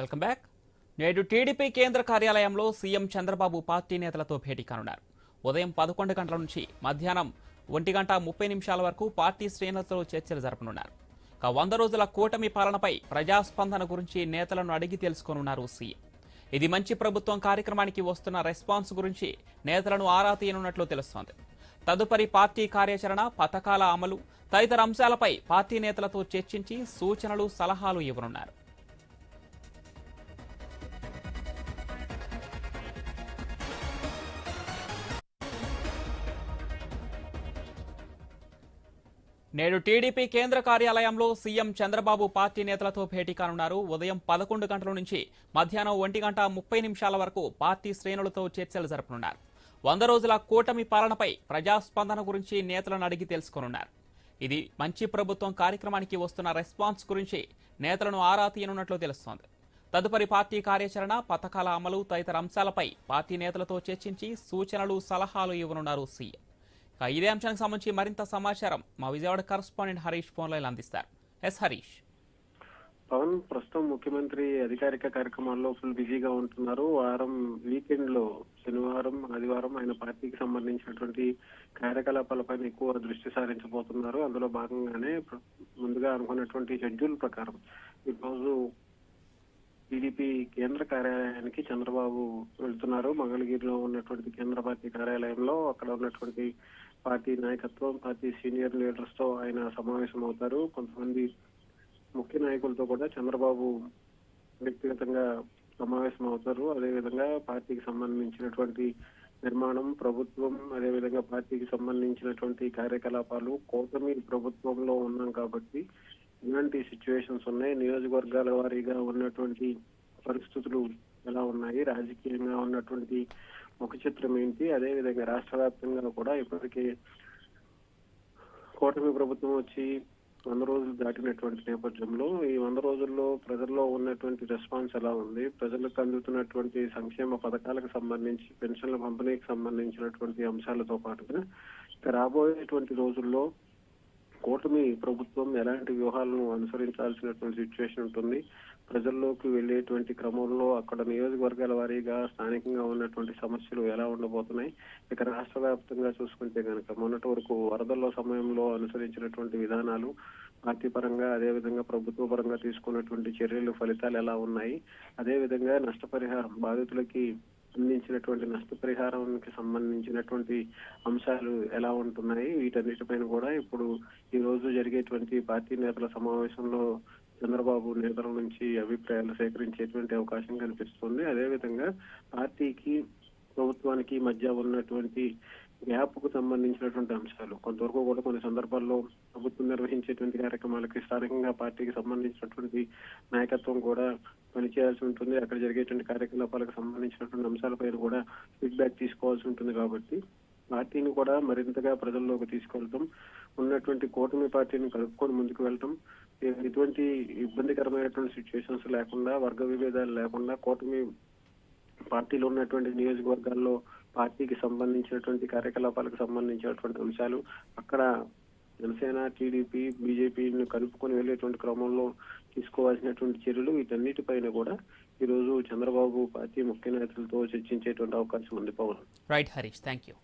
Welcome back. నేడు TDP కేంద్ర కార్యాలయంలో సీఎం చంద్రబాబు పార్టీ నేతలతో భేటీ కానున్నారు. ఉదయం పదకొండు గంటల నుంచి మధ్యాహ్నం ఒంటి గంట ముప్పై నిమిషాల వరకు పార్టీ శ్రేణులతో చర్చలు జరపనున్నారు. ఇక వంద రోజుల కూటమి పాలనపై ప్రజాస్పందన గురించి నేతలను అడిగి తెలుసుకోనున్నారు సీఎం. ఇది మంచి ప్రభుత్వం కార్యక్రమానికి వస్తున్న రెస్పాన్స్ గురించి నేతలను ఆరా తీయనున్నట్లు తెలుస్తోంది. తదుపరి పార్టీ కార్యాచరణ పథకాల అమలు తదితర అంశాలపై పార్టీ నేతలతో చర్చించి సూచనలు సలహాలు ఇవ్వనున్నారు. నేడు టీడీపీ కేంద్ర కార్యాలయంలో సీఎం చంద్రబాబు పార్టీ నేతలతో భేటీ కానున్నారు. ఉదయం పదకొండు గంటల నుంచి మధ్యాహ్నం ఒంటి గంట ముప్పై నిమిషాల వరకు పార్టీ శ్రేణులతో చర్చలు జరపనున్నారు. వంద రోజుల కూటమి పాలనపై ప్రజాస్పందన గురించి నేతలను అడిగి తెలుసుకోనున్నారు. ఇది మంచి ప్రభుత్వం కార్యక్రమానికి వస్తున్న రెస్పాన్స్ గురించి నేతలను ఆరా తీయనున్నట్లు తెలుస్తోంది. తదుపరి పార్టీ కార్యాచరణ పథకాల అమలు తదితర అంశాలపై పార్టీ నేతలతో చర్చించి సూచనలు సలహాలు ఇవ్వనున్నారు సీఎం. ఇదే అంశానికి సంబంధించి మరింత సమాచారం మా Vijayawada correspondent Harish phone line అందిస్తారు. ఎస్ హరీష్. పవన్ ప్రస్తుతం ముఖ్యమంత్రి అధికారిక కార్యక్రమాల్లో ఫుల్ బిజీగా ఉంటున్నారు. వారం వీకెండ్లో శనివారం ఆదివారం ఆయన పార్టీకి సంబంధించినటువంటి కార్యకలాపాలపైన ఎక్కువ దృష్టి సారించబోతున్నారు. అందులో భాగంగానే ముందుగా అనుకున్నటువంటి షెడ్యూల్ ప్రకారం ఈ రోజు టీడీపీ కేంద్ర కార్యాలయానికి చంద్రబాబు వెళ్తున్నారు. మంగళగిరిలో ఉన్నటువంటి కేంద్ర పార్టీ కార్యాలయంలో అక్కడ ఉన్నటువంటి పార్టీ నాయకత్వం పార్టీ సీనియర్ లీడర్స్తో ఆయన సమావేశం అవుతారు కొంతమంది ముఖ్య నాయకులతో కూడా చంద్రబాబు వ్యక్తిగతంగా సమావేశం అవుతారు అదేవిధంగా పార్టీకి సంబంధించినటువంటి నిర్మాణం ప్రభుత్వం అదేవిధంగా పార్టీకి సంబంధించినటువంటి కార్యకలాపాలు కూటమి ప్రభుత్వంలో ఉన్నాం కాబట్టి ఇలాంటి సిచ్యువేషన్స్ ఉన్నాయి. నియోజకవర్గాల వారీగా ఉన్నటువంటి పరిస్థితులు ఎలా ఉన్నాయి? రాజకీయంగా ఉన్నటువంటి ముఖ చిత్రం ఏంటి? అదేవిధంగా రాష్ట్ర వ్యాప్తంగా కూడా ఇప్పటికే కూటమి ప్రభుత్వం వచ్చి వంద రోజులు దాటినటువంటి నేపథ్యంలో ఈ వంద రోజుల్లో ప్రజల్లో ఉన్నటువంటి రెస్పాన్స్ ఎలా ఉంది? ప్రజలకు అందుతున్నటువంటి సంక్షేమ పథకాలకు సంబంధించి పెన్షన్ల పంపిణీకి సంబంధించినటువంటి అంశాలతో పాటుగా రాబోయేటువంటి రోజుల్లో కూటమి ప్రభుత్వం ఎలాంటి వ్యూహాలను అనుసరించాల్సినటువంటి సిచ్యువేషన్ ఉంటుంది. ప్రజల్లోకి వెళ్ళేటువంటి క్రమంలో అక్కడ నియోజకవర్గాల వారీగా స్థానికంగా ఉన్నటువంటి సమస్యలు ఎలా ఉండబోతున్నాయి? ఇక రాష్ట్ర వ్యాప్తంగా చూసుకుంటే కనుక మొన్నటి వరకు వరదల్లో సమయంలో అనుసరించినటువంటి విధానాలు పార్టీ పరంగా అదేవిధంగా ప్రభుత్వ పరంగా తీసుకున్నటువంటి చర్యలు ఫలితాలు ఎలా ఉన్నాయి? అదేవిధంగా నష్టపరిహారం బాధితులకి అందించినటువంటి నష్టపరిహారానికి సంబంధించినటువంటి అంశాలు ఎలా ఉంటున్నాయి వీటన్నిటిపైన కూడా ఇప్పుడు ఈ రోజు జరిగేటువంటి పార్టీ నేతల సమావేశంలో చంద్రబాబు నేతల నుంచి అభిప్రాయాలు సేకరించేటువంటి అవకాశం కనిపిస్తుంది. అదేవిధంగా పార్టీకి ప్రభుత్వానికి మధ్య ఉన్నటువంటి కు సంబంధించినటువంటి అంశాలు. కొంతవరకు కూడా కొన్ని సందర్భాల్లో ప్రభుత్వం నిర్వహించేటువంటి కార్యక్రమాలకి స్థానికంగా పార్టీకి సంబంధించినటువంటి నాయకత్వం కూడా పనిచేయాల్సి ఉంటుంది. అక్కడ జరిగేటువంటి కార్యకలాపాలకు సంబంధించినటువంటి అంశాలపైన కూడా ఫీడ్బ్యాక్ తీసుకోవాల్సి ఉంటుంది కాబట్టి పార్టీని కూడా మరింతగా ప్రజల్లోకి తీసుకెళ్తాం. ఉన్నటువంటి కూటమి పార్టీని కలుపుకొని ముందుకు వెళ్ళటం ఎటువంటి ఇబ్బందికరమైనటువంటి సిచ్యువేషన్స్ లేకుండా వర్గ విభేదాలు లేకుండా కూటమి పార్టీలో ఉన్నటువంటి నియోజకవర్గాల్లో పార్టీకి సంబంధించినటువంటి కార్యకలాపాలకు సంబంధించినటువంటి అంశాలు అక్కడ జనసేన టీడీపీ బీజేపీని కలుపుకొని వెళ్ళేటువంటి క్రమంలో తీసుకోవాల్సినటువంటి చర్యలు వీటన్నిటిపైన కూడా ఈ రోజు చంద్రబాబు పార్టీ ముఖ్య నేతలతో చర్చించేటువంటి అవకాశం ఉంది. Pawan. Right Harish. Thank you